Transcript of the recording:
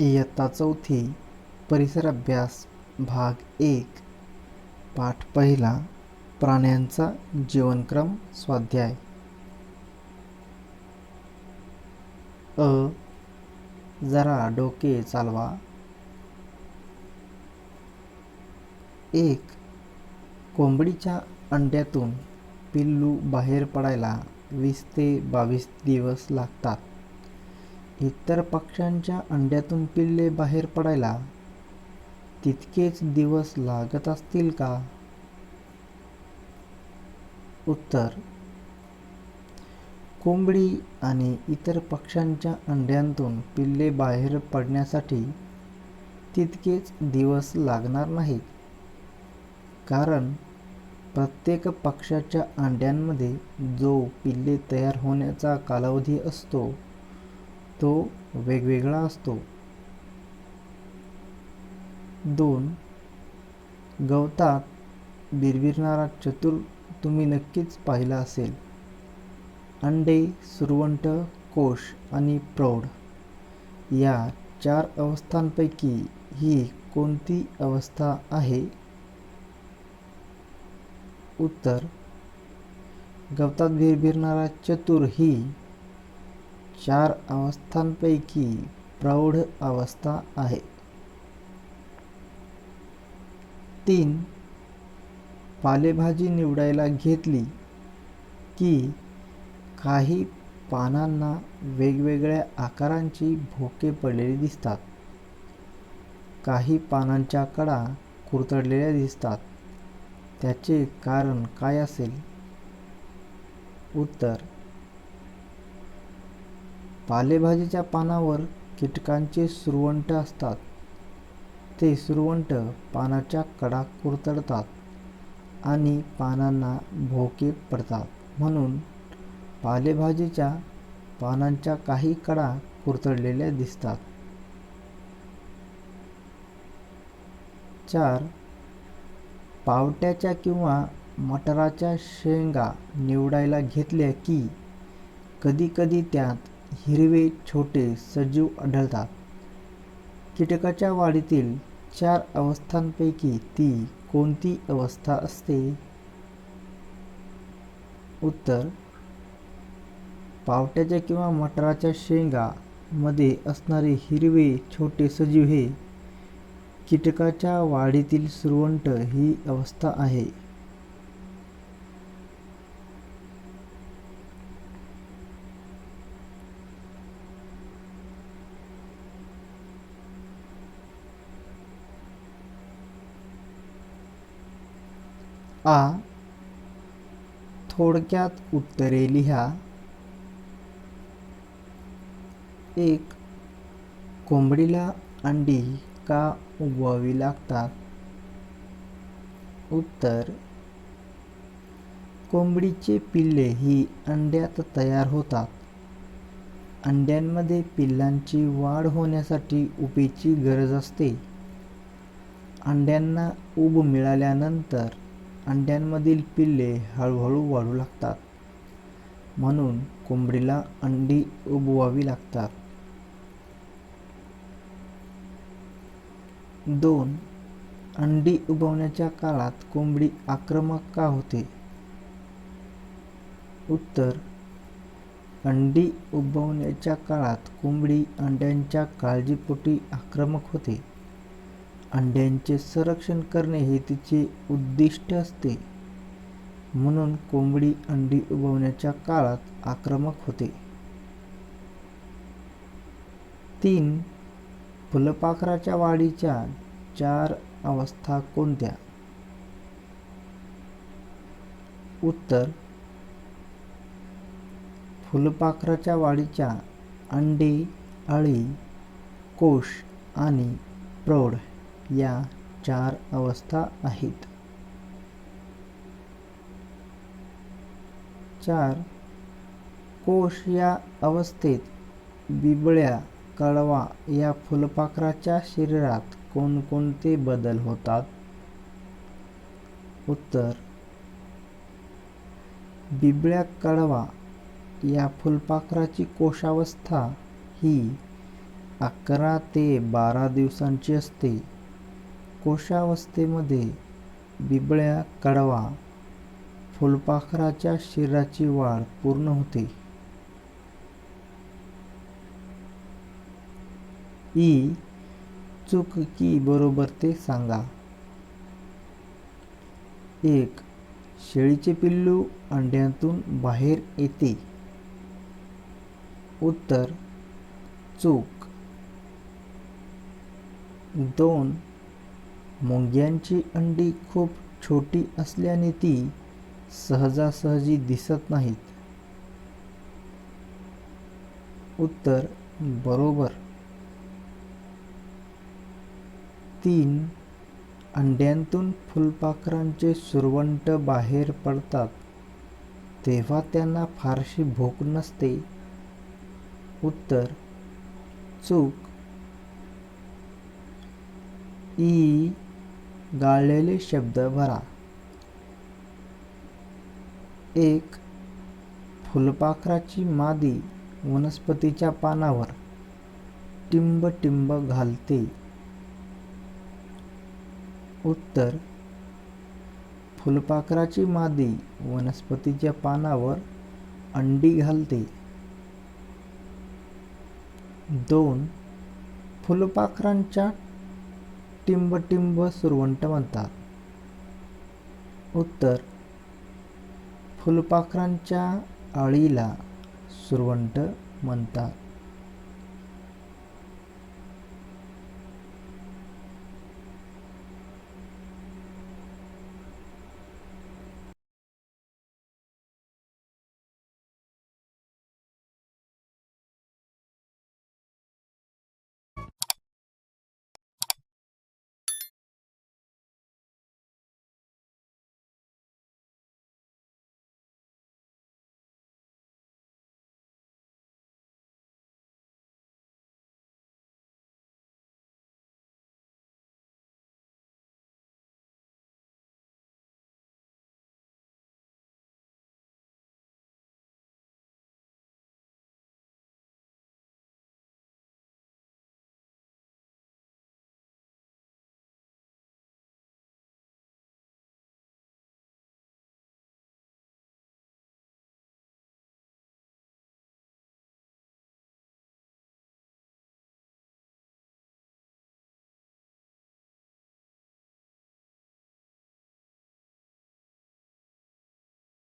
इयत्ता चौथी परिसर अभ्यास भाग एक. पाठ पहिला प्राण्यांचा जीवनक्रम स्वाध्याय. अ. जरा डोके चालवा. एक. कोंबडीच्या अंड्यातून पिल्लू बाहेर पडायला वीस ते बावीस दिवस लागतात. इतर पक्ष्यांच्या अंड्यातून पिल्ले बाहेर पडायला तितकेच दिवस लागत असतील का? उत्तर कोंबडी आणि इतर पक्ष्यांच्या अंड्यांतून पिल्ले बाहेर पडण्यासाठी तितकेच दिवस लागणार नाहीत. कारण प्रत्येक पक्षाच्या अंड्यांमध्ये जो पिल्ले तयार होण्याचा कालावधी असतो तो वेगवेगळा असतो. दोन गवतात बिरबिरणारा चतुर तुम्ही नक्कीच पाहिला असेल. अंडे सुरवंट कोश आणि प्रौढ. या चार अवस्थांपैकी ही कोणती अवस्था आहे? उत्तर गवतात बिरबिरणारा चतुर ही चार अवस्थांपैकी प्रौढ अवस्था आहे. तीन पालेभाजी निवडायला घेतली की काही पानांना वेगवेगळ्या आकारांची भोके पडलेली दिसतात. काही पानांच्या कडा कुरतडलेल्या दिसतात. त्याचे कारण काय असेल? उत्तर पालेभाजीच्या पानावर कीटकांचे सुरवंट असतात. ते सुरवंट पानाच्या कडा कुरतडतात आणि पानांना भोके पडतात. म्हणून पालेभाजीच्या पानांच्या काही कडा कुरतडलेल्या दिसतात. चार. पावट्याच्या किंवा मटाराच्या शेंगा निवडायला घेतल्या की कधीकधी त्यात हिरवे छोटे सजीव आढळतात. कीटकाच्या वाढीतील चार अवस्थांपैकी ती कोणती अवस्था असते? उत्तर पावट्याच्या किंवा मटाराच्या शेंगा मध्ये असणारे हिरवे छोटे सजीव हे कीटकाच्या वाढीतील सुरवंट ही अवस्था आहे. आ थोडक्यात उत्तरे लिहा. एक कोंबडीला अंडी का उगवावी लागतात? उत्तर कोंबडीचे पिल्ले ही अंड्यात तयार होतात. अंड्यांमध्ये पिल्लांची वाढ होण्यासाठी उबीची गरज असते. अंड्यांना उब मिळाल्यानंतर अंड्यांमधील पिल्ले हळूहळू वाढू लागतात. म्हणून कोंबडीला अंडी उबवावी लागतात. दोन. अंडी उबवण्याच्या काळात कोंबडी आक्रमक का होते? उत्तर. अंडी उबवण्याच्या काळात कोंबडी अंड्यांच्या काळजीपोटी आक्रमक होते. अंड्यांचे संरक्षण करणे हे तिचे उद्दिष्ट असते. म्हणून कोंबडी अंडी उबवण्याच्या काळात आक्रमक होते. तीन फुलपाखराच्या वाढीच्या चार अवस्था कोणत्या? उत्तर फुलपाखराच्या वाढीच्या अंडे अळी कोश आणि प्रौढ. या चार अवस्था आहेत. चार. कोश या अवस्थेत बिबळ्या कळवा या फुलपाखराच्या शरीरात कोणकोणते बदल होतात? उत्तर. बिबळ्या कळवा या फुलपाखराची कोशावस्था ही अकरा ते बारा दिवसांची असते. कोशावस्थेमध्ये बिबळ्या कडवा फुलपाखराच्या शरीराची वाढ पूर्ण होते. ई. चूक की बरोबर ते सांगा. एक शेळीचे पिल्लू अंड्यातून बाहेर येते. उत्तर चूक. दोन मुंग्यांची अंडी खूप छोटी असल्याने ती सहजासहजी दिसत नाहीत. उत्तर बरोबर. तीन अंड्यांतून फुलपाखरांचे सुरवंट बाहेर पडतात. तेव्हा त्यांना फारशी भूक नसते. उत्तर चूक. ई गाळलेले शब्द भरा. एक फुलपाखराची मादी वनस्पतीच्या पानावर टिंब टिंब घालते. उत्तर फुलपाखराची मादी वनस्पतीच्या पानावर अंडी घालते. दोन फुलपाखरांच्या टिंबटिंब सुरवंट म्हणतात. उत्तर फुलपाखरांच्या अळीला सुरवंट म्हणतात.